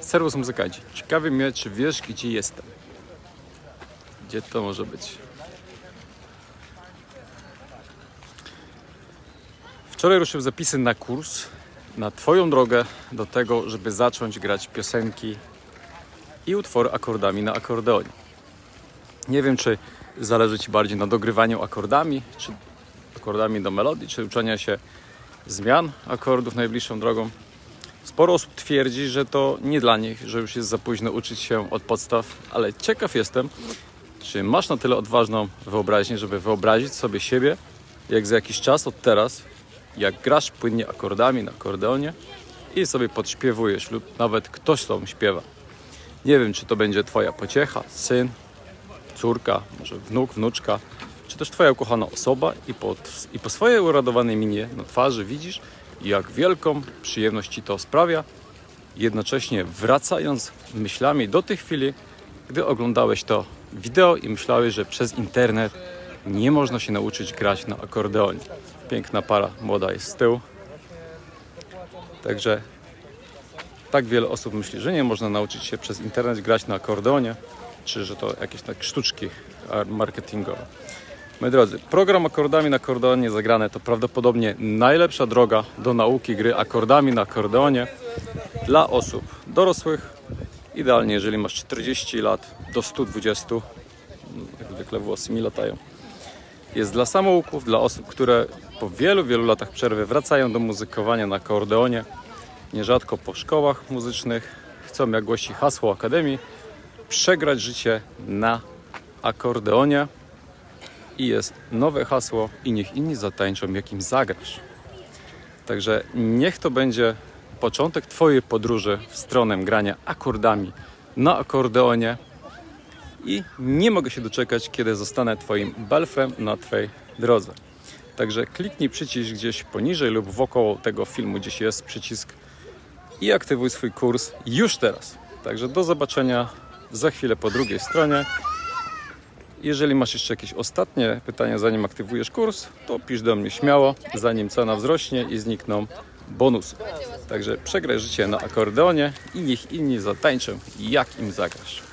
Serwus muzykanci. Ciekawi mnie, czy wiesz, gdzie jestem. Gdzie to może być? Wczoraj ruszył zapisy na kurs na Twoją drogę do tego, żeby zacząć grać piosenki i utwory akordami na akordeonie. Nie wiem, czy zależy Ci bardziej na dogrywaniu akordami, czy akordami do melodii, czy uczenia się zmian akordów najbliższą drogą. Sporo osób twierdzi, że to nie dla nich, że już jest za późno uczyć się od podstaw, ale ciekaw jestem, czy masz na tyle odważną wyobraźnię, żeby wyobrazić sobie siebie, jak za jakiś czas od teraz, jak grasz płynnie akordami na akordeonie i sobie podśpiewujesz lub nawet ktoś tą śpiewa. Nie wiem, czy to będzie Twoja pociecha, syn, córka, może wnuk, wnuczka, czy też Twoja ukochana osoba i po, i po swojej uradowanej minie na twarzy widzisz, jak wielką przyjemność Ci to sprawia, jednocześnie wracając myślami do tej chwili, gdy oglądałeś to wideo i myślałeś, że przez internet nie można się nauczyć grać na akordeonie. Piękna para młoda jest z tyłu. Także tak wiele osób myśli, że nie można nauczyć się przez internet grać na akordeonie, czy że to jakieś tak sztuczki e, marketingowe. Moi drodzy, program akordami na akordeonie zagrane to prawdopodobnie najlepsza droga do nauki gry akordami na akordeonie dla osób dorosłych. Idealnie, jeżeli masz 40 lat do 120, jak zwykle włosy mi latają. Jest dla samouków, dla osób, które po wielu, wielu latach przerwy wracają do muzykowania na akordeonie, nierzadko po szkołach muzycznych, chcą, jak głosi hasło Akademii, przegrać życie na akordeonie i jest nowe hasło i niech inni zatańczą, jakim zagrasz. Także niech to będzie początek Twojej podróży w stronę grania akordami na akordeonie i nie mogę się doczekać, kiedy zostanę Twoim belfrem na Twojej drodze. Także kliknij przycisk gdzieś poniżej lub wokoło tego filmu, gdzieś jest przycisk i aktywuj swój kurs już teraz. Także do zobaczenia za chwilę po drugiej stronie. Jeżeli masz jeszcze jakieś ostatnie pytania, zanim aktywujesz kurs, to pisz do mnie śmiało, zanim cena wzrośnie i znikną bonusy. Także przegraj życie na akordeonie i niech inni zatańczą, jak im zagrasz.